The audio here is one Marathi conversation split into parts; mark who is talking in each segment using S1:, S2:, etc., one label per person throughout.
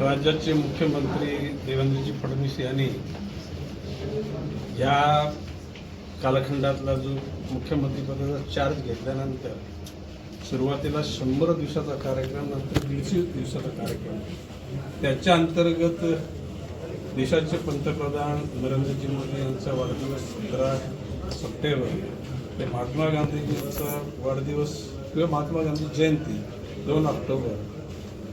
S1: राज्याचे मुख्यमंत्री देवेंद्रजी फडणवीस यांनी या कालखंडातला जो मुख्यमंत्रीपदाचा चार्ज घेतल्यानंतर सुरुवातीला शंभर दिवसाचा कार्यक्रम नंतर दीडशे दिवसाचा कार्यक्रम. त्याच्या अंतर्गत देशाचे पंतप्रधान नरेंद्रजी मोदी यांचा वाढदिवस सतरा सप्टेंबर ते महात्मा गांधीजींचा वाढदिवस किंवा महात्मा गांधी जयंती दोन ऑक्टोबर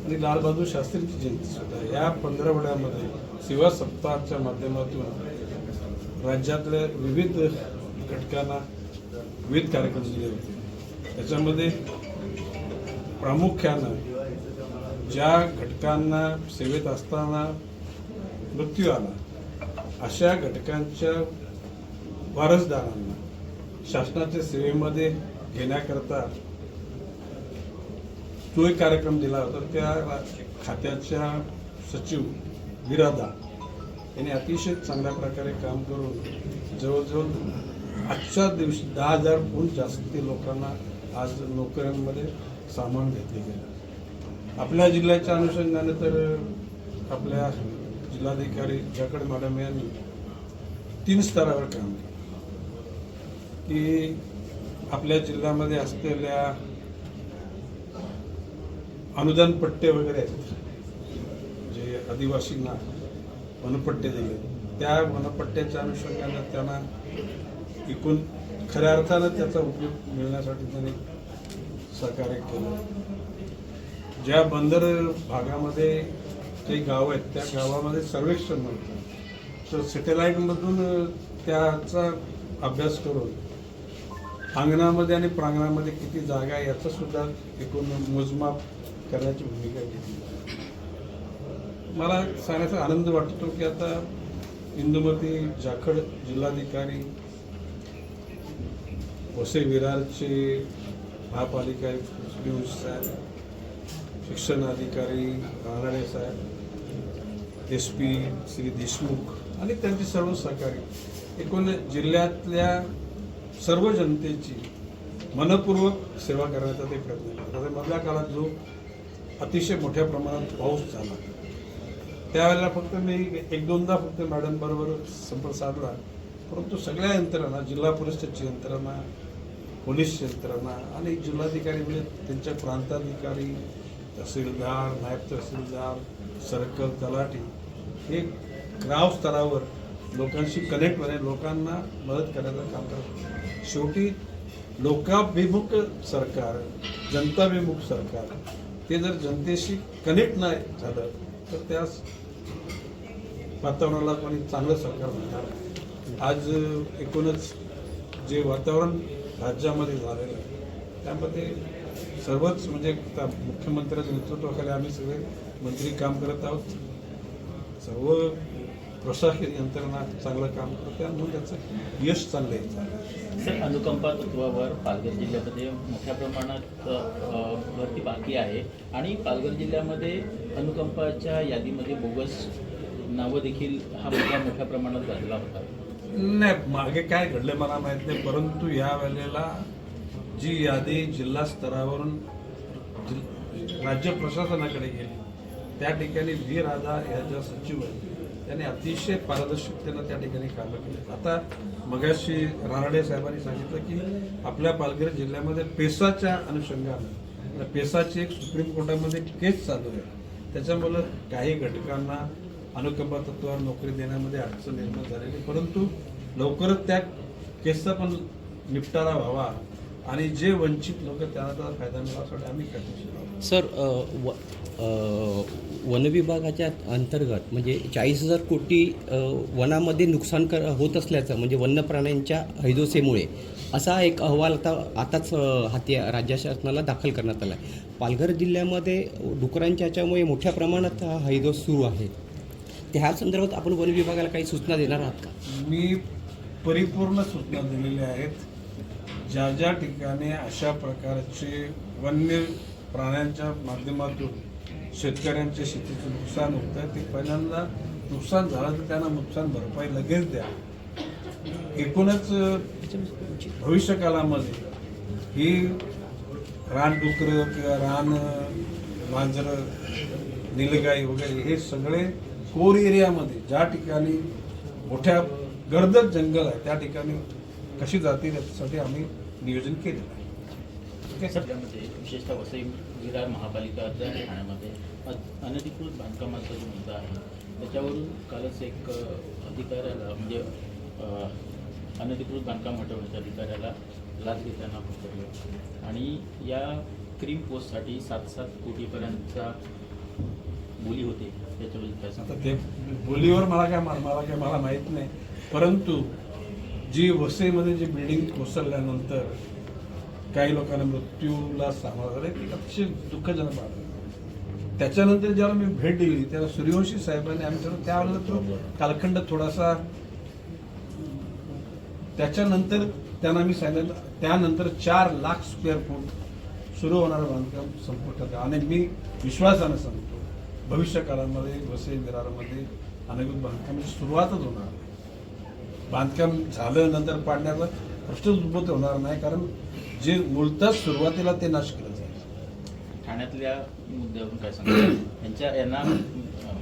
S1: आणि लालबहादूर शास्त्रीची जयंती सुद्धा या पंधरवड्यामध्ये सेवा सप्ताहाच्या माध्यमातून राज्यातल्या विविध घटकांना विविध कार्यक्रम दिले होते. त्याच्यामध्ये प्रामुख्यानं ज्या घटकांना सेवेत असताना मृत्यू आला अशा घटकांच्या वारसदारांना शासनाच्या सेवेमध्ये घेण्याकरता तो एक कार्यक्रम दिला होता त्या खात्याच्या सचिव विरादा यांनी अतिशय चांगल्या प्रकारे काम करून जवळजवळ आजच्या दिवशी दहा हजारहून जास्ती लोकांना आज नोकऱ्यांमध्ये सामावून घेतले गेले. आपल्या जिल्ह्याच्या अनुषंगाने तर आपल्या जिल्हाधिकारी जाकड मॅडम यांनी तीन स्तरावर काम केलं. की आपल्या जिल्ह्यामध्ये असलेल्या अनुदान पट्टे वगैरे आहेत. जे आदिवासींना वनपट्टे दिले. त्या वनपट्ट्याच्या अनुषंगाने त्यांना एकूण खऱ्या अर्थानं त्याचा उपयोग मिळण्यासाठी त्यांनी सहकार्य केलं. ज्या बंदर भागामध्ये काही गावं आहेत त्या गावामध्ये सर्वेक्षण म्हणतात. तर सॅटेलाईटमधून त्याचा अभ्यास करून अंगणामध्ये आणि प्रांगणामध्ये किती जागा आहे याचा सुद्धा एकूण मोजमाप करण्याची भूमिका घेतली. मला सांगण्याचा आनंद वाटतो की आता इंदुमती जाखड जिल्हाधिकारी वसे विरारचे महापालिका पियुष साहेब शिक्षण अधिकारी रानडे साहेब एस पी श्री देशमुख आणि त्यांचे सर्व सहकारी. एकूण जिल्ह्यातल्या सर्व जनतेची मनपूर्वक सेवा करण्याचा ते प्रयत्न करतात मधल्या काळात जो अतिशय मोठ्या प्रमाणात पाऊस झाला. त्यावेळेला फक्त मी एक दोनदा फक्त मॅडम बरोबर संपर्क साधला. परंतु सगळ्या यंत्रणा जिल्हा परिषदची यंत्रणा पोलीस यंत्रणा आणि जिल्हाधिकारी म्हणजे त्यांच्या प्रांताधिकारी तहसीलदार नायब तहसीलदार सर्कल तलाठी हे गाव स्तरावर लोकांशी कनेक्ट होणे लोकांना मदत करायचं काम करत शेवटी लोकाभिमुख सरकार जनताभिमुख सरकार ते जर जनतेशी कनेक्ट नाही झालं तर त्यास वातावरणाला कोणी चांगलं सरकार म्हणणार नाही. आज एकूणच जे वातावरण राज्यामध्ये झालेलं आहे त्यामध्ये सर्वच म्हणजे त्या मुख्यमंत्र्यांच्या नेतृत्वाखाली आम्ही सगळे मंत्री काम करत आहोत सर्व प्रशासकीय यंत्रणा चांगलं काम करते आणि त्याचं यश चांगलं आहे
S2: सर अनुकंपा तत्वावर पालघर जिल्ह्यामध्ये मोठ्या प्रमाणात भरती बाकी आहे आणि पालघर जिल्ह्यामध्ये अनुकंपाच्या यादीमध्ये बोगस नावं देखील हा मुद्दा मोठ्या प्रमाणात गाजला होता.
S1: नाही मागे काय घडलं मला माहीत नाही परंतु या वेळेला जी यादी जिल्हा स्तरावरून राज्य प्रशासनाकडे गेली त्या ठिकाणी व्ही राधा या ज्या सचिव आहेत त्यांनी अतिशय पारदर्शकतेनं त्या ठिकाणी कामं केली आता मगाशी रानडे साहेबांनी सांगितलं की आपल्या पालघर जिल्ह्यामध्ये पेसाच्या अनुषंगानं म्हणजे पेसाची एक सुप्रीम कोर्टामध्ये केस चालू आहे. त्याच्यामुळं काही घटकांना अनुकंपा तत्वावर नोकरी देण्यामध्ये अडचण निर्माण झालेली परंतु लवकरच त्या केसचा पण निपटारा व्हावा आणि जे वंचित लोक त्यांना त्याचा फायदा मिळावा आम्ही करतो.
S3: सर व वनविभागाच्या अंतर्गत म्हणजे चाळीस हजार कोटी वनामध्ये नुकसान कर होत असल्याचं म्हणजे वन्य प्राण्यांच्या हैदोसेमुळे असा एक अहवाल आता आताच हाती राज्य शासनाला दाखल करण्यात आला आहे पालघर जिल्ह्यामध्ये डुकरांच्या याच्यामुळे मोठ्या प्रमाणात हा हैदोस सुरू आहे. त्या संदर्भात आपण वन विभागाला काही सूचना देणार आहात का?
S1: मी परिपूर्ण सूचना दिलेल्या आहेत. ज्या ज्या ठिकाणी अशा प्रकारचे वन्य प्राण्यांच्या माध्यमातून शेतकऱ्यांच्या शेतीचं नुकसान होतं ते पहिल्यांदा नुकसान झालं तर त्यांना नुकसान भरपाई लगेच द्या. एकूणच भविष्यकालामध्ये ही रानडुकरं किंवा रान मांजरं निलगाई वगैरे हे सगळे कोर एरियामध्ये ज्या ठिकाणी मोठ्या गर्दच जंगल आहे त्या ठिकाणी कशी जातील याच्यासाठी आम्ही नियोजन केलेलं आहे. ठीक
S2: सध्यामध्ये विशेषतः वसई विरार महापालिका त्या ठाण्यामध्ये अनधिकृत बांधकामाचा जो मुद्दा आहे त्याच्यावरून कालच एक अधिकाऱ्याला म्हणजे अनधिकृत बांधकाम हटवण्याच्या अधिकाऱ्याला लाच घेताना पकडलं. आणि या क्रीम पोस्टसाठी सात सात कोटीपर्यंतचा बोली होते त्याच्याबद्दल काय
S1: सांगतात ते बोलीवर मला काय मा- मला काय मला माहीत नाही. परंतु जी वसईमध्ये जी बिल्डिंग कोसळल्यानंतर काही लोकांना मृत्यूला सामोरं झालं ती अतिशय दुःखजनक बाब त्याच्यानंतर जेव्हा मी भेट दिली तेव्हा सूर्यवंशी साहेबांनी आम्ही ठरवलं त्यावेळेला तो कालखंड थोडासा त्याच्यानंतर त्यांना मी सांगितलं त्यानंतर चार लाख स्क्वेअर फूट सुरू होणारं बांधकाम संपुष्टात आणि मी विश्वासानं सांगतो भविष्य काळामध्ये वसई विरारामध्ये अनधिकृत बांधकामाची म्हणजे सुरुवातच होणार बांधकाम झालं नंतर पाडण्याचा प्रश्नच उद्भूत होणार नाही कारण जे मूळतः सुरुवातीला ते नाश केलं जाईल
S2: ठाण्यातल्या मुद्द्यावरून काय सांगा? यांच्या यांना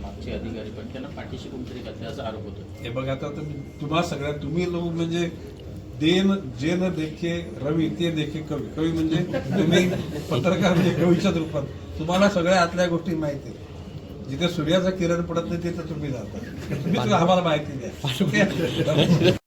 S2: मागचे अधिकारी पण त्यांना पाठीशी कोणतरी घातले असा आरोप होतो
S1: हे बघा आता तुम्ही तुम्हा सगळ्या तुम्ही लोक म्हणजे देन जे न देखे रवी ते देखे कवी. कवी म्हणजे तुम्ही पत्रकार म्हणजे कवीच्या रूपात. तुम्हाला सगळ्या आतल्या गोष्टी माहिती आहेत. जिथे सूर्याचा किरण पडत नाही तिथे तुम्ही जाता. तुम्ही आम्हाला माहिती द्या